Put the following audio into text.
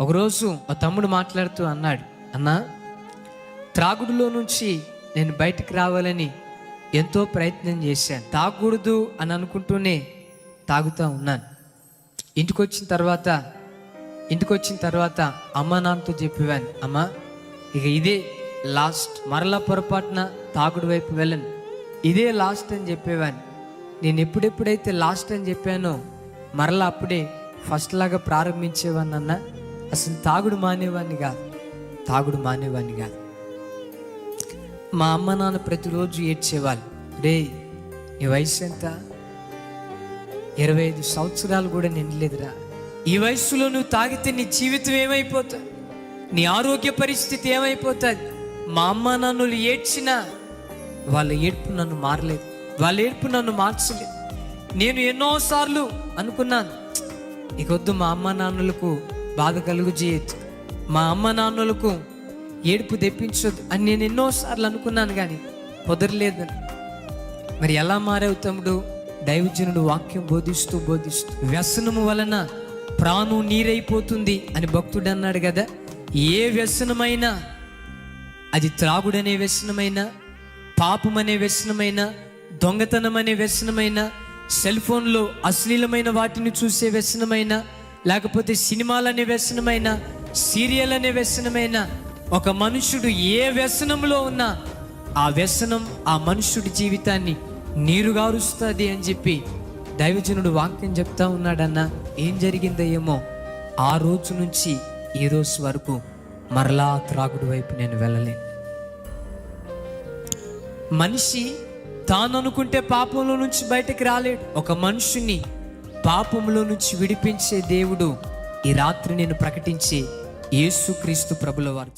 ఒకరోజు ఆ తమ్ముడు మాట్లాడుతూ అన్నాడు అన్నా త్రాగుడులో నుంచి నేను బయటకు రావాలని ఎంతో ప్రయత్నం చేశాను. తాగకూడదు అని అనుకుంటూనే తాగుతూ ఉన్నాను. ఇంటికి వచ్చిన తర్వాత ఇంటికి వచ్చిన తర్వాత అమ్మ నాన్నతో చెప్పేవాను అమ్మ ఇక ఇదే లాస్ట్ మరలా పొరపాటున తాగుడు వైపు వెళ్ళను. ఇదే లాస్ట్ అని చెప్పేవాను. నేను ఎప్పుడెప్పుడైతే లాస్ట్ అని చెప్పానో మరలా అప్పుడే ఫస్ట్ లాగా ప్రారంభించేవాన్ని అన్న అసలు తాగుడు మానేవాడిని కాదు. తాగుడు మానేవాడిని కాదు. మా అమ్మ నాన్న ప్రతిరోజు ఏడ్చేవాళ్ళు రే నీ వయసు ఎంత? ఇరవై ఐదు సంవత్సరాలు కూడా నిండలేదురా ఈ వయసులో నువ్వు తాగితే నీ జీవితం ఏమైపోతా నీ ఆరోగ్య పరిస్థితి ఏమైపోతుంది? మా అమ్మ నాన్నలు ఏడ్చినా వాళ్ళ ఏడ్పు నన్ను మారలేదు. వాళ్ళ ఏడ్పు నన్ను మార్చలేదు. నేను ఎన్నోసార్లు అనుకున్నాను ఇకొద్దు మా అమ్మ నాన్నలకు బాధ కలుగు చేయొద్దు మా అమ్మ నాన్నలకు ఏడుపు తెప్పించొద్దు అని నేను ఎన్నోసార్లు అనుకున్నాను కానీ కుదరలేదని. మరి ఎలా మారావు తమ్ముడు? దైవజనుడు వాక్యం బోధిస్తూ బోధిస్తూ వ్యసనము వలన ప్రాణం నీరైపోతుంది అని భక్తుడు అన్నాడు కదా. ఏ వ్యసనమైనా అది త్రాగుడనే వ్యసనమైనా పాపం అనే వ్యసనమైనా దొంగతనం అనే వ్యసనమైనా సెల్ ఫోన్లో అశ్లీలమైన వాటిని చూసే వ్యసనమైనా లేకపోతే సినిమాలనే వ్యసనమైనా సీరియల్ అనే వ్యసనమైనా ఒక మనుషుడు ఏ వ్యసనంలో ఉన్నా ఆ వ్యసనం ఆ మనుషుడి జీవితాన్ని నీరుగారుస్తుంది అని చెప్పి దైవజనుడు వాక్యం చెప్తా ఉన్నాడన్నా. ఏం జరిగిందో ఏమో ఆ రోజు నుంచి ఈ రోజు వరకు మరలా త్రాగుడు వైపు నేను వెళ్ళలేను. మనిషి తాను అనుకుంటే పాపంలో నుంచి బయటకు రాలేడు. ఒక మనుషుని పాపంలో నుంచి విడిపించే దేవుడు ఈ రాత్రి నేను ప్రకటించే యేసుక్రీస్తు ప్రభుల వారు.